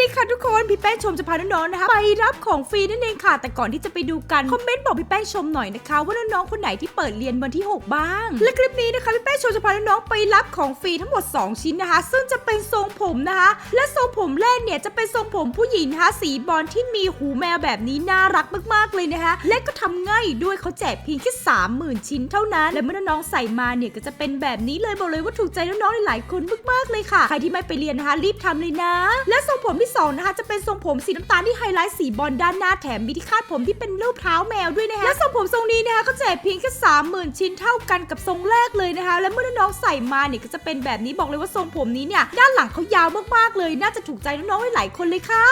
ดีค่ะทุกคนพี่แป้งชมจะพาน้องๆนะคะไปรับของฟรีนั่นเองค่ะ แต่ก่อนที่จะไปดูกันคอมเมนต์บอกพี่แป้งชมหน่อยนะคะ ว่าน้องๆคนไหนที่เปิดเรียนวันที่ 6 บ้าง และคลิปนี้นะคะพี่แป้งชมจะพาน้องๆไปรับของฟรีทั้งหมด 2 ชิ้นนะคะ ซึ่งจะเป็นทรงผมนะคะ และทรงผมแรกเนี่ยจะเป็นทรงผมผู้หญิงนะคะสีบอลที่มีหูแมวแบบนี้น่ารักมากๆเลยนะคะ และก็ทำง่ายด้วยเขาแจกเพียงแค่30,000 ชิ้นเท่านั้น และเมื่อน้องๆใส่มาเนี่ยก็จะเป็นแบบนี้เลยบอกเลยว่าถูกใจน้องๆหลายๆคนมากๆเลยค่ะ ใครที่ไม่ไปเรียนนะคะ รีบทำเลยนะ และทรงผมที่สองนะคะจะเป็นทรงผมสีน้ำตาลที่ไฮไลท์สีบอลด้านหน้าแถมมีที่คาดผมที่เป็นรูปเท้าแมวด้วยนะคะและทรงผมทรงนี้นะคะเขาแจกเพียงแค่30,000 ชิ้นเท่ากันกับทรงแรกเลยนะคะและเมื่อน้องๆใส่มาเนี่ยก็จะเป็นแบบนี้บอกเลยว่าทรงผมนี้เนี่ยด้านหลังเขายาวมากๆเลย น่าจะถูกใจน้องๆหลายคนเลยค่ะ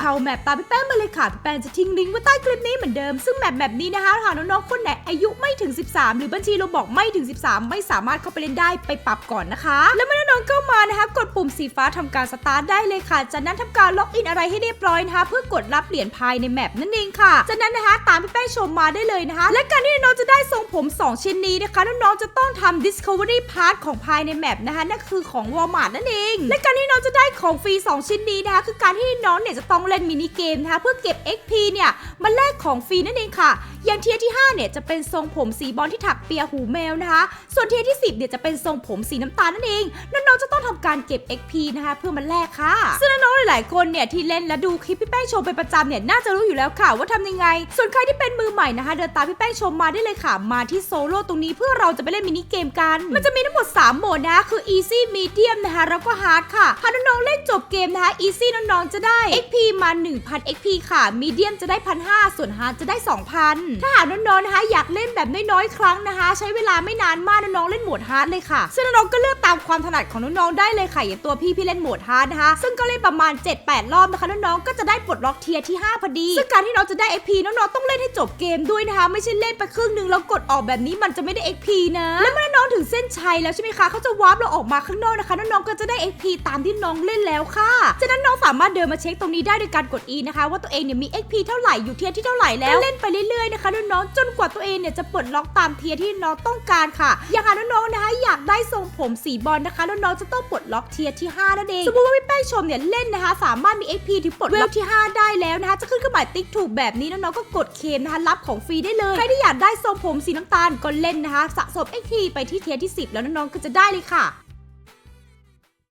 เข้าแมปตามพี่แป้งมาเลยค่ะพี่แป้งจะทิ้งลิงก์ไว้ใต้คลิปนี้เหมือนเดิมซึ่งแมปแบบนี้นะคะหากน้องๆคนไหนอายุไม่ถึง 13 หรือบัญชีเราบอกไม่ถึง 13 ไม่สามารถเข้าไปเล่นได้ไปปรับก่อนนะคะ แล้วเมื่อ น้องเข้ามานะคะกดปุ่มสีฟ้าทำการสตาร์ทได้เลยค่ะ จากนั้นทำการล็อกอินอะไรให้เรียบร้อยนะคะเพื่อกดรับเหรียญภายในแมปนั่นเองค่ะ จากนั้นนะคะตามพี่แป้งชมมาได้เลยนะคะ และการที่น้องจะได้ทรงผม 2 ชิ้นนี้นะคะน้องๆจะต้องทำ discovery part ของภายในแมปนะคะนั่นคือของ Walmart นั่นเอง และการที่น้องจะได้ของฟรี 2 ชิ้นนี้นะคะคือการที่น้องเนี่ยจะต้องเล่นมินิเกมนะคะเพื่อเก็บ XP เนี่ยมาแลกของฟรีนั่นเองค่ะ อย่างเทียที่ 5 เนี่ยจะเป็นทรงผมสีบอลที่ถักเปียหูแมวนะคะ ส่วนเทียที่ 10เนี่ยจะเป็นทรงผมสีน้ำตาลนั่นเองน้องๆจะต้องทำการเก็บ XP นะคะเพื่อมาแลกค่ะ ซึ่งน้องๆหลายๆคนเนี่ยที่เล่นและดูคลิปพี่แป้งชมเป็นประจำเนี่ยน่าจะรู้อยู่แล้วค่ะว่าทำยังไง ส่วนใครที่เป็นมือใหม่นะคะ เดินตามพี่แป้งชมมาได้เลยค่ะ มาที่โซโล่ตรงนี้เพื่อเราจะไปเล่นมินิเกมกัน มันจะมีทั้งหมด 3 โหมดนะคะคือ easy medium นะคะแล้วก็ hard ค่ะหากน้องๆเล่นจบเกมนะคะ easy น้องๆจะได้ XP มา 1,000 XP ค่ะ medium จะได้1,500ส่วน hard จะได้ 2,000 ถ้าหากน้องๆนะคะอยากเล่นแบบน้อยๆครั้งนะคะ ใช้เวลาไม่นานมากน้องๆเล่นโหมด hard เลยค่ะซึ่งน้องก็เลือกตามความถนัดของน้องๆได้เลยค่ะอย่างตัวพี่พี่เล่นโหมด hard นะคะซึ่งก็เล่นประมาณ 7-8 รอบนะคะน้องๆก็จะได้ปลดล็อกเทียร์ที่ 5 พอดี ซึ่งการที่น้องจะได้ XP น้องๆต้องเล่นให้จบเกมด้วยนะคะ ไม่ใช่เล่นไปครึ่งหนึงแล้วกดออกแบบนี้มันจะไม่ได้ XP นะ และเมื่อน้องถึงเส้นชัยแล้วใช่ไหมคะเขาจะวาร์ปเราออกมาข้างนอกนะคะน้องๆก็จะได้ XP ตามที่น้องเล่นแล้วค่ะจากนั้นน้องสามารถเดินมาเช็คตรงนี้ได้โดยการกด E นะคะ ว่าตัวเองเนี่ยมี XP เท่าไหร่อยู่เทียร์ที่เท่าไหร่แล้วเล่นไปเรื่อยๆนะคะน้องๆจนกว่าตัวเองเนี่ยจะปลดล็อกตามเทียร์ที่น้องต้องการค่ะ อย่างน้องๆนะคะอยากได้ทรงผมสีบอลนะคะน้องๆจะต้องปลดล็อกเทียร์ที่ห้านั่นเองสมมติว่าพี่แป้งชมเนี่ยเล่นนะคะ สามารถมี XP ที่ปลดล็อกที่ 5 ได้แล้วนะคะ จะขึ้นเครื่องหมายติ๊กถูกแบบนี้น้องๆก็กดเคลมนะคะรับของฟรีได้เลยใครที่อยากได้ทรงผมสีน้ำตาลก็เล่นนะคะ สะสม XP ไปที่เทียร์ที่ 10 แล้วน้องๆก็จะได้เลยค่ะ